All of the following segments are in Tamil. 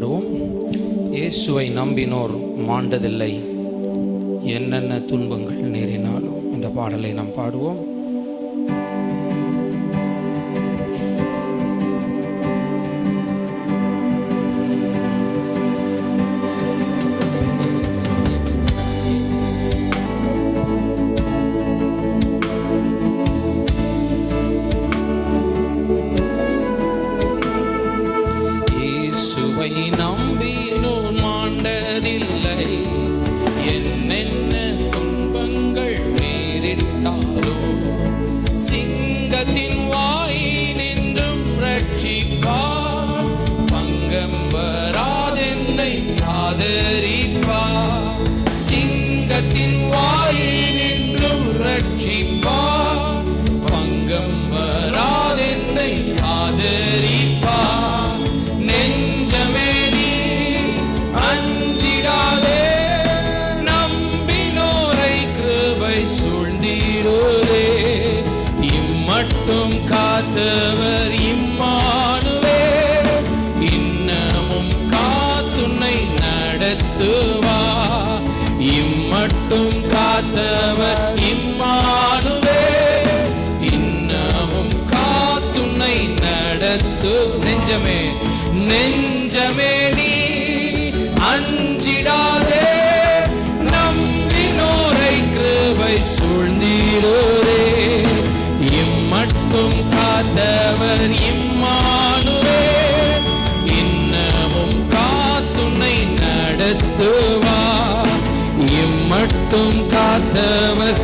பாடுவோம் இயேசுவை நம்பினோர் மாண்டதில்லை. என்னென்ன துன்பங்கள் நேரினாலும் இந்த பாடலை நாம் பாடுவோம். ஆதரிப்பா சிங்கத்தின் வா காத்தவர் இம்மானுவே இன்னமும் காத்துணை நடத்துவா இம்மட்டும் காத்தவர்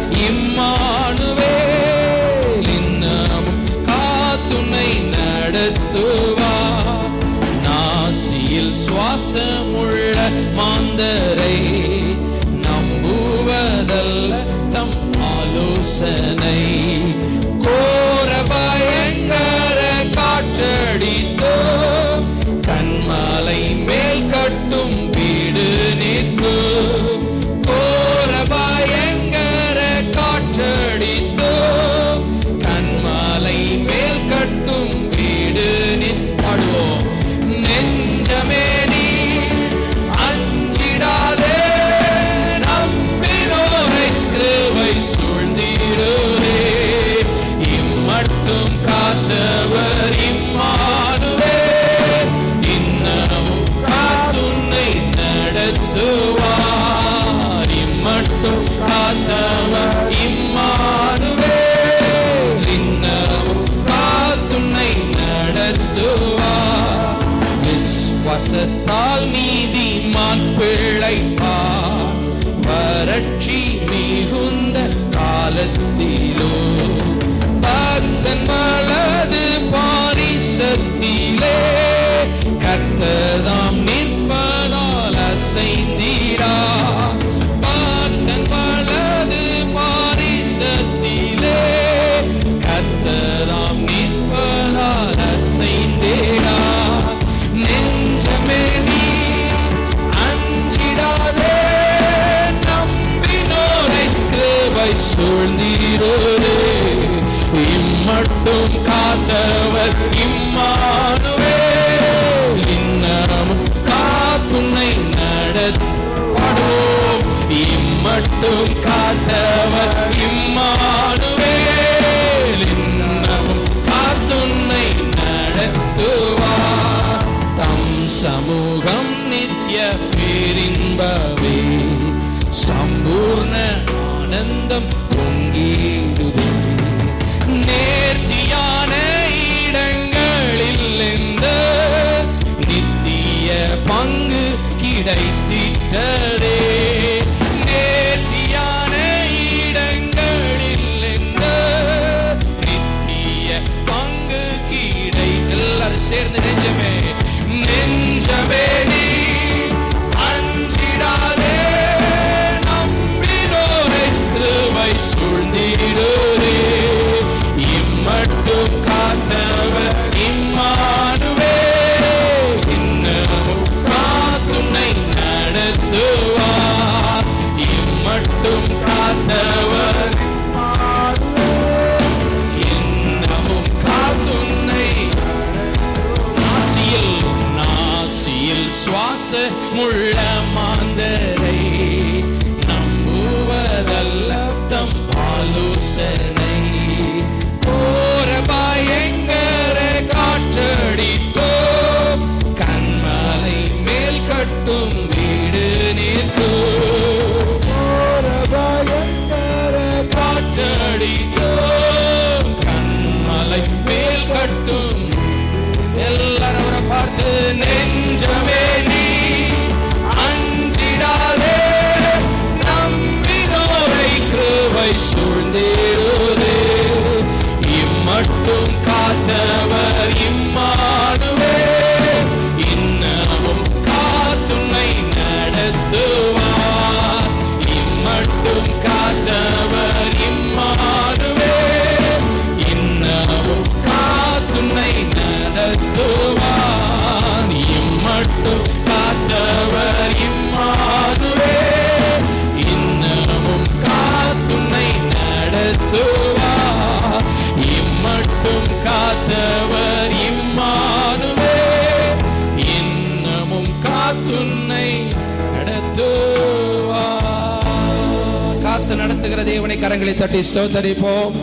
தேவனை கரங்களை தட்டி ஸ்தோத்தரிப்போம்.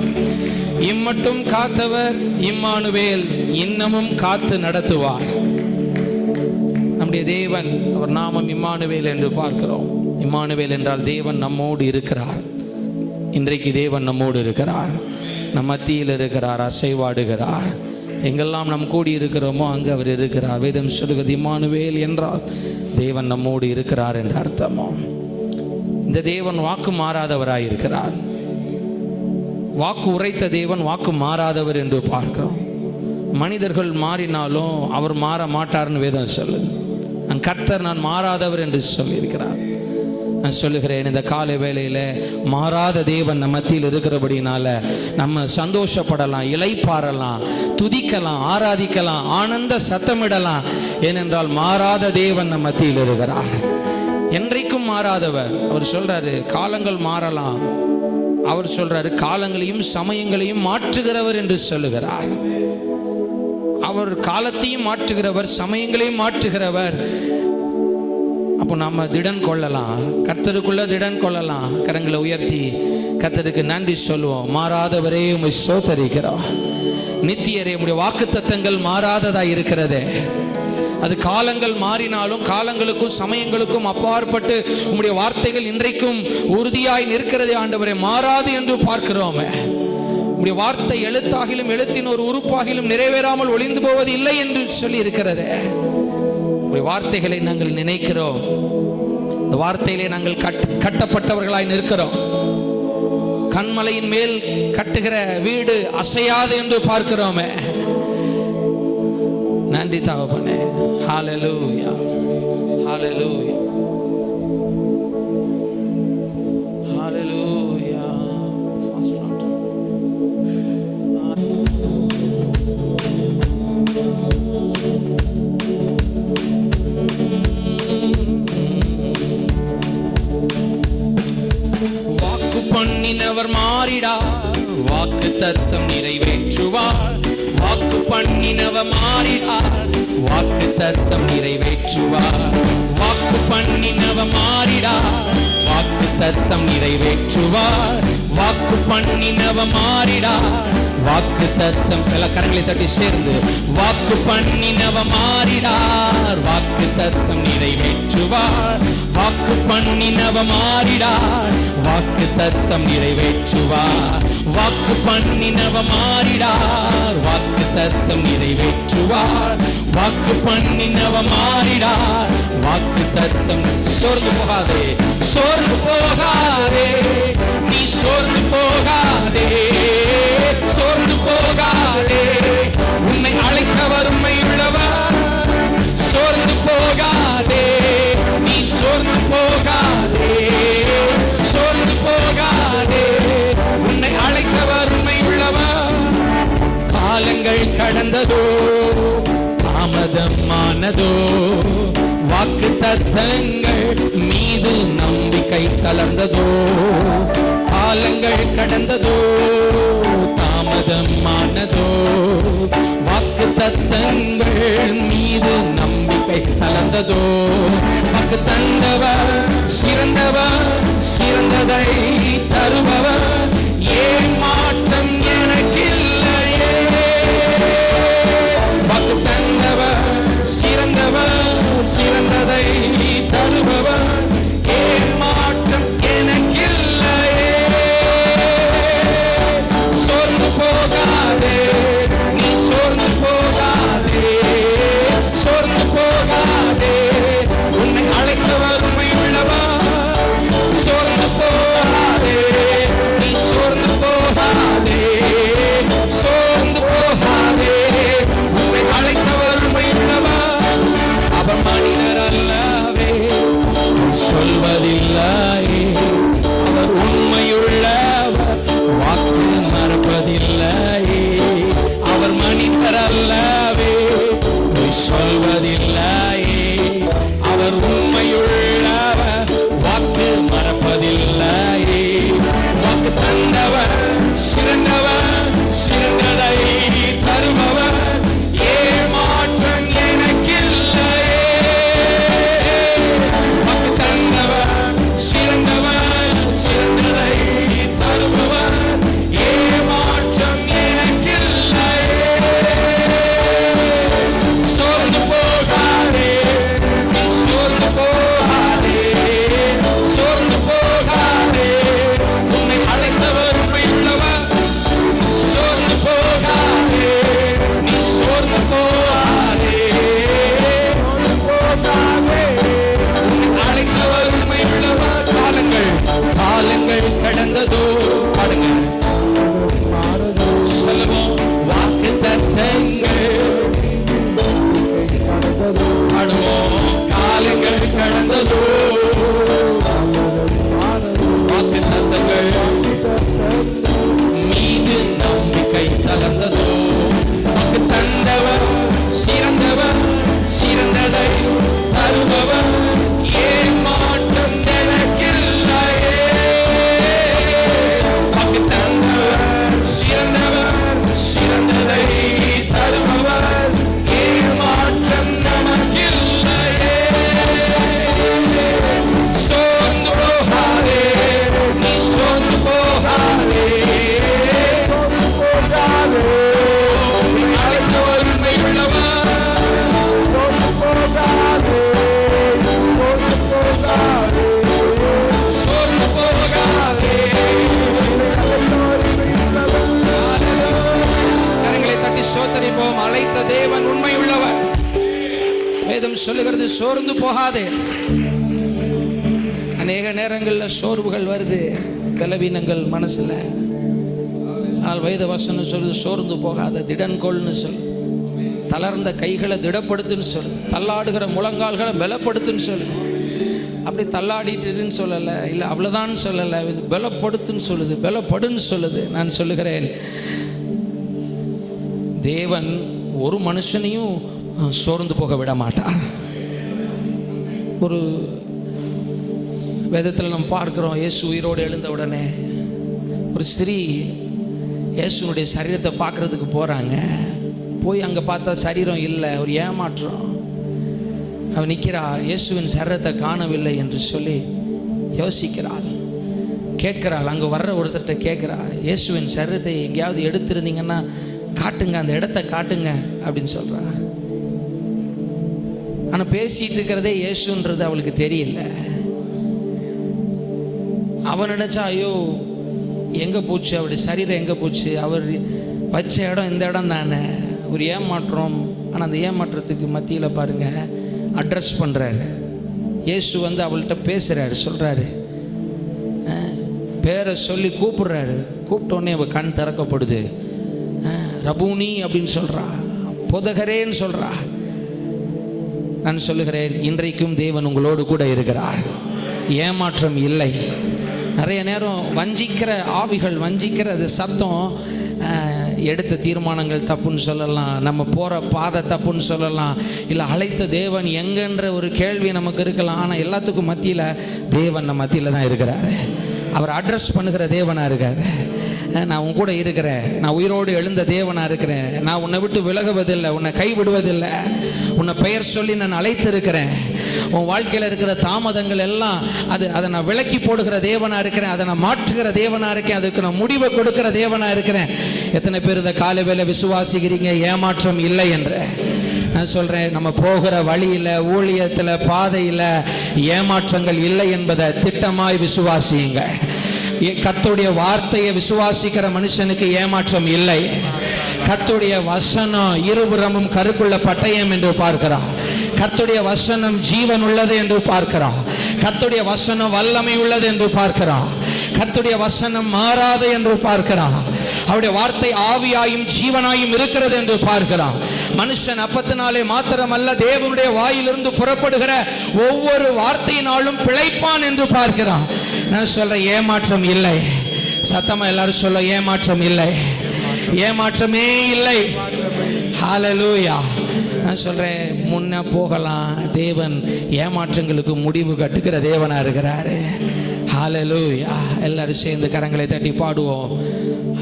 இம்மட்டும் காத்தவர் இம்மானுவேல் இன்னமும் காத்து நடத்துவார். நம்முடைய தேவன் அவர் நாமம் இம்மானுவேல் என்று பார்க்கிறோம். இம்மானுவேல் என்றால் தேவன் நம்மோடு இருக்கிறார். இன்றைக்கு தேவன் நம்மோடு இருக்கிறார். நம் மத்தியில் இருக்கிறார் அசைவாடுகிறார். எங்கெல்லாம் நம் கூடி இருக்கிறோமோ அங்கு அவர் இருக்கிறார். வேதம் சொல்லுகிறது இம்மானுவேல் என்றால் தேவன் நம்மோடு இருக்கிறார் என்று அர்த்தமோ. இந்த தேவன் வாக்கு மாறாதவராயிருக்கிறார். வாக்கு உரைத்த தேவன் வாக்கு மாறாதவர் என்று பார்க்கிறோம். மனிதர்கள் மாறினாலும் அவர் மாற மாட்டார்னு வேதம் சொல்லுது. நான் கர்த்தர் நான் மாறாதவர் என்று சொல்லியிருக்கிறார். நான் சொல்லுகிறேன் இந்த காலை வேளையில் மாறாத தேவன் நம்ம மத்தியில் இருக்கிறபடினால நம்ம சந்தோஷப்படலாம் இலைப்பாறலாம் துதிக்கலாம் ஆராதிக்கலாம் ஆனந்த சத்தமிடலாம். ஏனென்றால் மாறாத தேவன் நம்ம மத்தியில் இருக்கிறார். என்றைக்கும் மாறாதவர். அவர் சொல்றாரு காலங்கள் மாறலாம். அவர் சொல்றாரு காலங்களையும் சமயங்களையும் மாற்றுகிறவர் என்று சொல்லுகிறார். அவர் காலத்தையும் மாற்றுகிறவர் சமயங்களையும் மாற்றுகிறவர். அப்போ நாம திடன் கொள்ளலாம். கர்த்தருக்குள்ள திடன் கொள்ளலாம். கரங்களை உயர்த்தி கர்த்தருக்கு நன்றி சொல்லுவோம். மாறாதவரே உமை சோத்தரிக்கிறோம் நித்தியரே உடைய வாக்கு தத்தங்கள் மாறாததா இருக்கிறதே. அது காலங்கள் மாறினாலும் காலங்களுக்கும் சமயங்களுக்கும் அப்பாற்பட்டு உங்களுடைய வார்த்தைகள் இன்றைக்கும் உறுதியாய் நிற்கிறது ஆண்டவரை மாறாது என்று பார்க்கிறோமே. உங்களுடைய வார்த்தை எழுத்தாகிலும் எழுத்தின் ஒரு உறுப்பாகிலும் நிறைவேறாமல் ஒளிந்து போவது இல்லை என்று சொல்லி இருக்கிறது. உங்களுடைய வார்த்தைகளை நாங்கள் நினைக்கிறோம். இந்த வார்த்தையிலே நாங்கள் கட் கட்டப்பட்டவர்களாய் நிற்கிறோம். கண்மலையின் மேல் கட்டுகிற வீடு அசையாது என்று பார்க்கிறோமே. நன்றி தகப்பனே. ஹாலலூயா ஹாலலூயா ஹalleluya First round. வாக்கு பண்ணினவர் மாறிடா. வாக்கு தத்தம் நிறைவேற்றுவார். வாக்கு பண்ணினவ மாறிடார் வாக்கு தத்தம் நிறைவேற்றுவார். வாக்கு பண்ணினவ மாறிடார் வாக்கு தத்தம் நிறைவேற்றுவார். வாக்கு பண்ணினவ மாறிடார் வாக்கு தத்தம் பல கரங்களை தட்டி சேர்ந்து. வாக்கு பண்ணினவ மாறிடார் வாக்கு தத்தம் நிறைவேற்றுவார். வாக்கு பண்ணினவ மாறிடார் வாக்கு தத்தம் நிறைவேற்றுவார். வாக்கு பண்ணினவ மாறிடார். வாக்கு தத்தம் நிறைவேற்றுவார் வாக்கு பண்ணினவ மாறிடார். வாக்கு தத்தம் சோர்ந்து போகாதே. சோர்ந்து போகாதே. நீ சோர்ந்து போகாதே. சோர்ந்து போகாதே. உன்னை அழைக்க வறுமை உள்ளவர். சோர்ந்து போகாதே. நீ சோர்ந்து போகாதே. காலங்கள் கடந்ததோ தாமதமானதோ வாக்கு தத்தங்கள் மீது நம்பிக்கை கலந்ததோ காலங்கள் கடந்ததோ தாமதமானதோ வாக்கு தத்தங்கள் மீது நம்பிக்கை கலந்ததோ வாக்கு தந்தவர் சிறந்தவர் சிறந்ததை தருபவர் சொல்லுகிறது சோர்ந்து போகாதே. அநேக நேரங்களில் சோர்வுகள் வருது. பலவீனங்கள் மனசில். ஆனால் வயது வசனம் சொல்லுது சோர்ந்து போகாத திடன்கோள்னு சொல் தளர்ந்த கைகளை திடப்படுத்துன்னு சொல் தள்ளாடுகிற முழங்கால்களை பலப்படுத்துன்னு சொல்லு அப்படி தள்ளாடிட்டுன்னு சொல்லலை இல்லை அவ்வளோதான் சொல்லலை இது பலப்படுத்துன்னு சொல்லுது பலப்படுன்னு சொல்லுது. நான் சொல்லுகிறேன். தேவன் ஒரு மனுஷனையும் சோர்ந்து போக விட மாட்டார் ஒரு வேதத்தில் நம்ம பார்க்குறோம் இயேசு உயிரோடு எழுந்த உடனே ஒரு ஸ்திரீ இயேசுனுடைய சரீரத்தை பார்க்கறதுக்கு போகிறாங்க போய் அங்கே பார்த்தா சரீரம் இல்லை ஒரு ஏமாற்றம். அவன் நிற்கிறா இயேசுவின் சரீரத்தை காணவில்லை என்று சொல்லி யோசிக்கிறாள். கேட்கிறாள் அங்கே வர்ற ஒருத்தர்கிட்ட கேட்குறா இயேசுவின் சரீரத்தை எங்கேயாவது எடுத்திருந்தீங்கன்னா காட்டுங்க அந்த இடத்த காட்டுங்க அப்படின்னு சொல்கிறா ஆனால் பேசிட்டு இருக்கிறதே இயேசுன்றது அவளுக்கு தெரியல. அவன் நினைச்சா ஐயோ எங்கே போச்சு? அவருடைய சரீரம் எங்கே போச்சு? அவர் வச்ச இடம் இந்த இடம் தானே? ஒரு ஏமாற்றம். ஆனால் அந்த ஏமாற்றத்துக்கு மத்தியில் பாருங்க அட்ரஸ் பண்ணுறாரு இயேசு வந்து அவள்கிட்ட பேசுகிறாரு சொல்கிறாரு பேரை சொல்லி கூப்பிடுறாரு. கூப்பிட்டோன்னே அவள் கண் திறக்கப்படுது. ரபூனி அப்படின்னு சொல்கிறா புதகரேன்னு சொல்கிறா நான் சொல்லுகிறேன் இன்றைக்கும் தேவன் உங்களோடு கூட இருக்கிறார். ஏமாற்றம் இல்லை. நிறைய நேரம் வஞ்சிக்கிற ஆவிகள் வஞ்சிக்கிற அது சத்தம் எடுத்த தீர்மானங்கள் தப்புன்னு சொல்லலாம் நம்ம போகிற பாதை தப்புன்னு சொல்லலாம் இல்லை அழைத்த தேவன் எங்கன்ற ஒரு கேள்வி நமக்கு இருக்கலாம் ஆனால் எல்லாத்துக்கும் மத்தியில் தேவன் நம்ம மத்தியில் தான் இருக்கிறாரு. அவர் அட்ரஸ் பண்ணுகிற தேவனாக இருக்காரு. நான் உன் கூட இருக்கிறேன். நான் உயிரோடு எழுந்த தேவனாக இருக்கிறேன். நான் உன்னை விட்டு விலகுவதில்லை உன்னை கைவிடுவதில்லை. உன்னை பெயர் சொல்லி நான் அழைத்திருக்கிறேன். உன் வாழ்க்கையில் இருக்கிற தாமதங்கள் எல்லாம் அது அதை நான் விலக்கி போடுகிற தேவனாக இருக்கிறேன். அதை நான் மாற்றுகிற தேவனாக இருக்கேன். அதுக்கு நான் முடிவை கொடுக்கிற தேவனாக இருக்கிறேன். எத்தனை பேர் இந்த காலை வேலை விசுவாசிக்கிறீங்க? ஏமாற்றம் இல்லை என்று. நான் சொல்கிறேன் நம்ம போகிற வழியில் ஊழியத்தில் பாதையில் ஏமாற்றங்கள் இல்லை என்பதை திட்டமாய் விசுவாசியுங்க. கத்துடைய வார்த்தையை விசுவாசிக்கிற மனுஷனுக்கு ஏமாற்றம் இல்லை. கத்துடைய வசனம் இருபுறமும் கருக்குள்ள பட்டயம் என்று பார்க்கிறான் கத்துடைய வசனம் ஜீவன் உள்ளது என்று பார்க்கிறான் கத்துடைய வசனம் வல்லமை உள்ளது என்று பார்க்கிறான் கத்துடைய வசனம் மாறாது என்று பார்க்கிறான் அவருடைய வார்த்தை ஆவியாயும் ஜீவனாயும் இருக்கிறது என்று பார்க்கிறான் மனுஷன் அப்பத்தினாலே மாத்திரமல்ல தேவனுடைய வாயிலிருந்து புறப்படுகிற ஒவ்வொரு வார்த்தையினாலும் பிழைப்பான் என்று பார்க்கிறான் நான் சொல்ற ஏமாற்றம் இல்லை. சத்தமா எல்லாரும் சொல்ல ஏமாற்றம் இல்லை. ஏமாற்றமே இல்லை. ஹாலலூயா நான் சொல்றேன் முன்ன போகலாம். தேவன் ஏமாற்றங்களுக்கு முடிவு கட்டுக்கிற தேவனா இருக்கிறாரு. ஹாலலூயா எல்லாரும் சேர்ந்து கரங்களை தட்டி பாடுவோம்.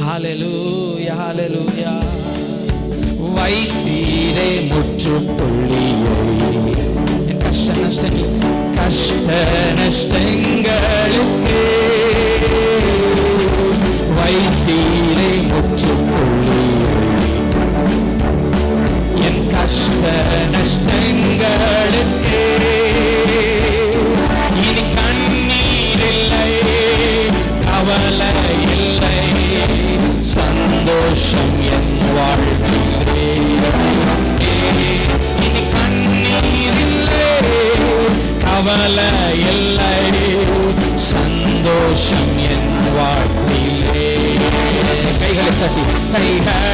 ஹாலலூயா ஹாலலூயா வைத்தீரே முற்றுப்புள்ளியை. என் கஷ்ட நஷ்டங்கள் கஷ்ட நஷ்டங்களுக்கு. வைத்தீரை முற்றுப்புள்ளியை என் கஷ்ட நஷ்டங்களுக்கு இனி கண்ணீர் இல்லை கவலை இல்லை. சந்தோஷம் என் வாழ்விலே. இனி கண்ணீர் இல்லை கவலை இல்லை. சந்தோஷம் என் வாழ்விலே. கைகளை தட்டி கைகளை தட்டி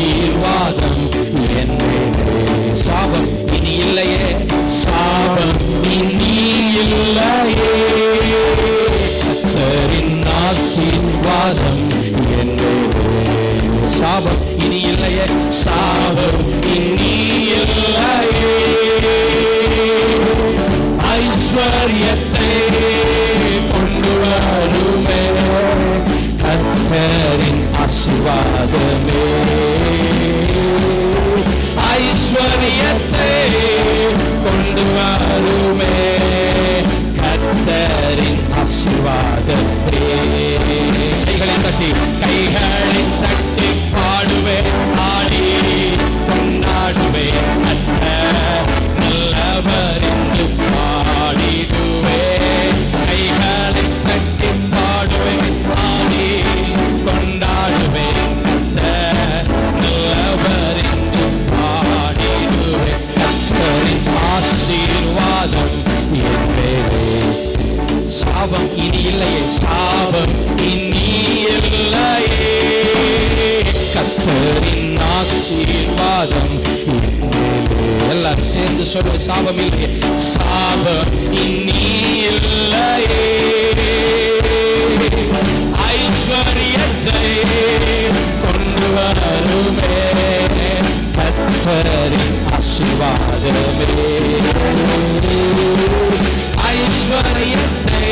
ஆசீர்வாதம். சாபம் இனி இல்லையே சாபம் இனி இல்லையே கத்தரின் ஆசீர்வாதம் சாபம் இனி இல்லையே சாபம் இனி இல்லையே ஐஸ்வர்யத்தை கொண்டு வருமே. கத்தரின் ஆசீர்வாதமே. ஐஸ்வர்யத்தை கொண்டு வருமே. கத்தரின் ஆசீர்வாதமே கைகளை தட்டி கைகளை தட்டி பாடுவேன். சொல்ல சாபம் இல்லையே சாபம் இனி இல்லையே ஐஸ்வர்யத்தை கொண்டு வருமே. கத்தரின் ஆசீர்வாதமே. ஐஸ்வர்யத்தை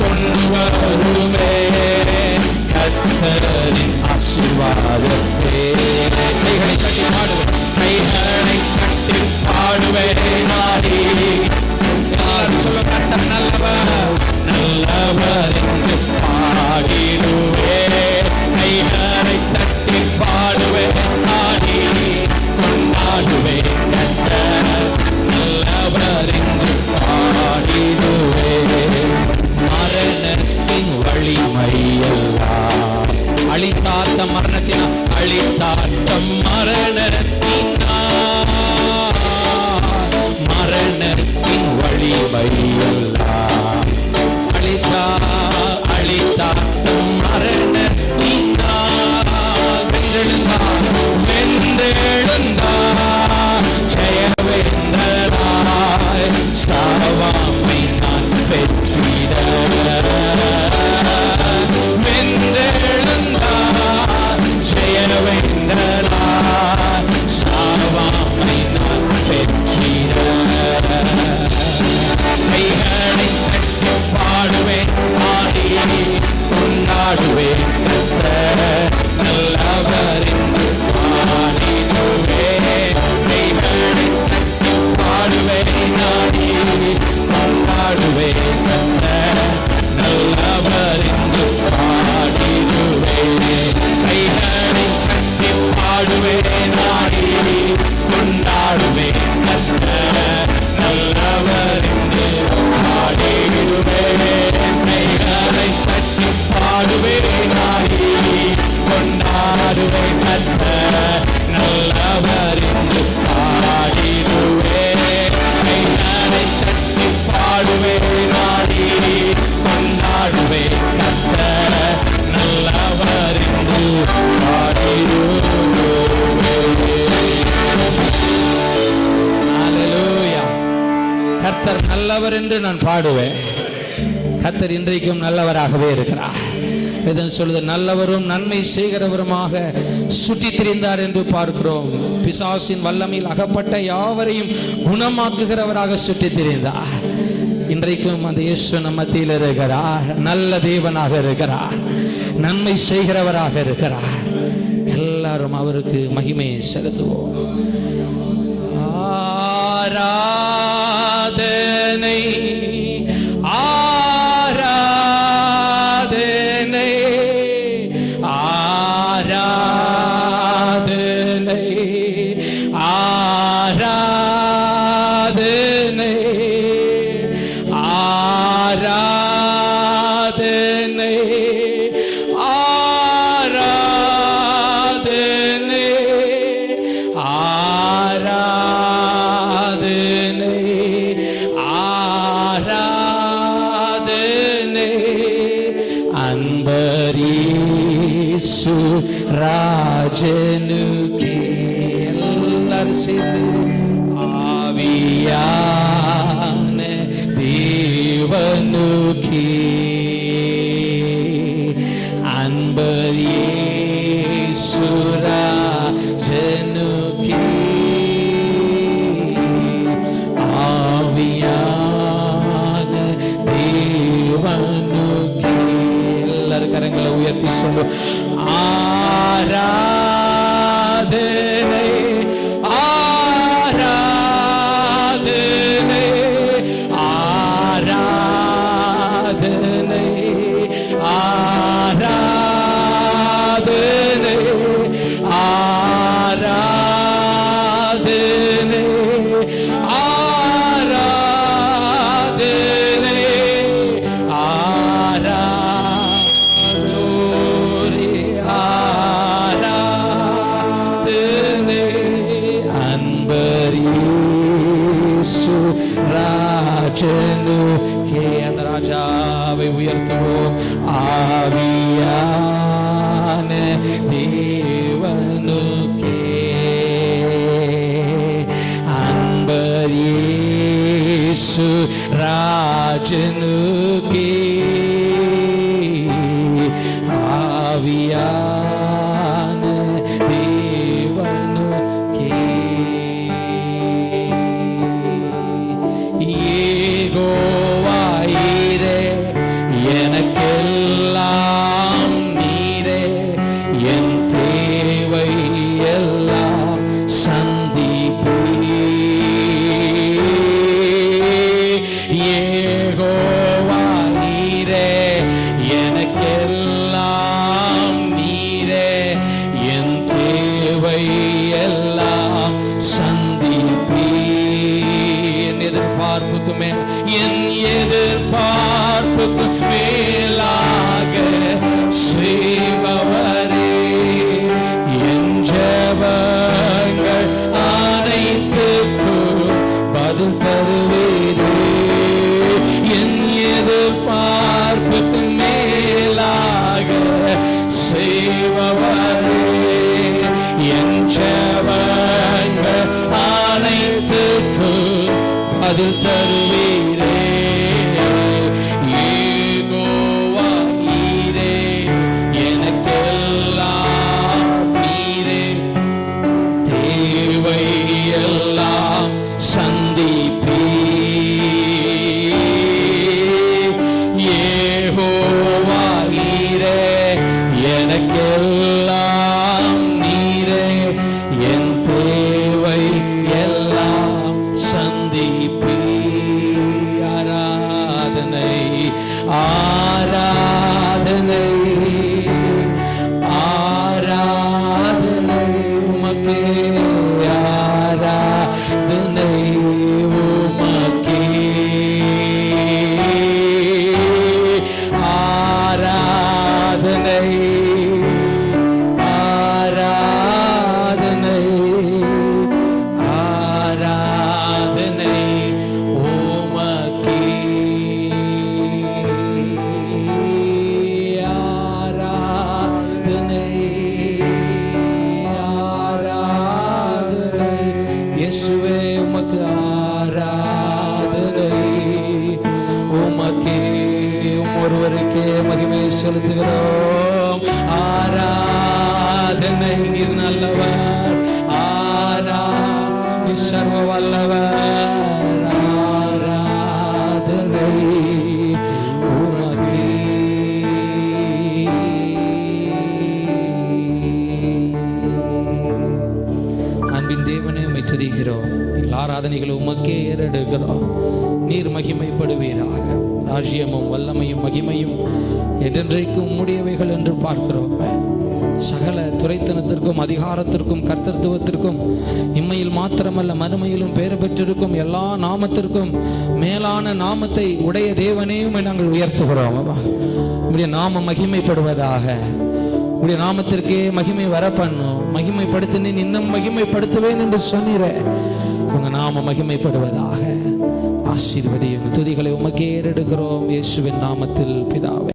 கொண்டு வருமே. கத்தரின் ஆசீர்வாதமே. கைகளை கட்டி பாடுவோம் கைகளை பாடுவேன் நாடி யார் சொல்ல நல்லவர் நல்லவர் என்று நல்லவர் என்று நான் பாடுவேன். கத்தர் இன்றைக்கும் நல்லவராகவே இருக்கிறார். இதன் சொல்வது நல்லவரும் நன்மை செய்கிறவருமாக சுற்றி திரிந்தார் என்று பார்க்கிறோம். பிசாசின் வல்லமையில் அகப்பட்ட யாவரையும் குணமாக்குகிறவராக சுற்றி திரிந்தார். இன்றைக்கும் அந்த இயேசு மத்தியில் இருக்கிறார். நல்ல தேவனாக இருக்கிறார். நன்மை செய்கிறவராக இருக்கிறார். எல்லாரும் அவருக்கு மகிமையை செலுத்துவோம். ஆரா அதனை que துரைத்தனத்திற்கும் அதிகாரத்திற்கும் கர்த்தத்துவத்திற்கும் இம்மையில் மாத்திரமல்ல மறுமையிலும் பெயர் பெற்றிருக்கும் எல்லா நாமத்திற்கும் மேலான நாமத்தை உடைய தேவனையும் நாங்கள் உயர்த்துகிறோம். உடைய நாம மகிமைப்படுவதாக. உடைய நாமத்திற்கே மகிமை வர பண்ணும் மகிமைப்படுத்தினேன் இன்னும் மகிமைப்படுத்துவேன் என்று சொன்னீர. உங்க நாம மகிமைப்படுவதாக. ஆசீர்வதியுங்கள். துதிகளை உமக்கே ஏறெடுக்கிறோம். இயேசுவின் நாமத்தில் பிதாவே.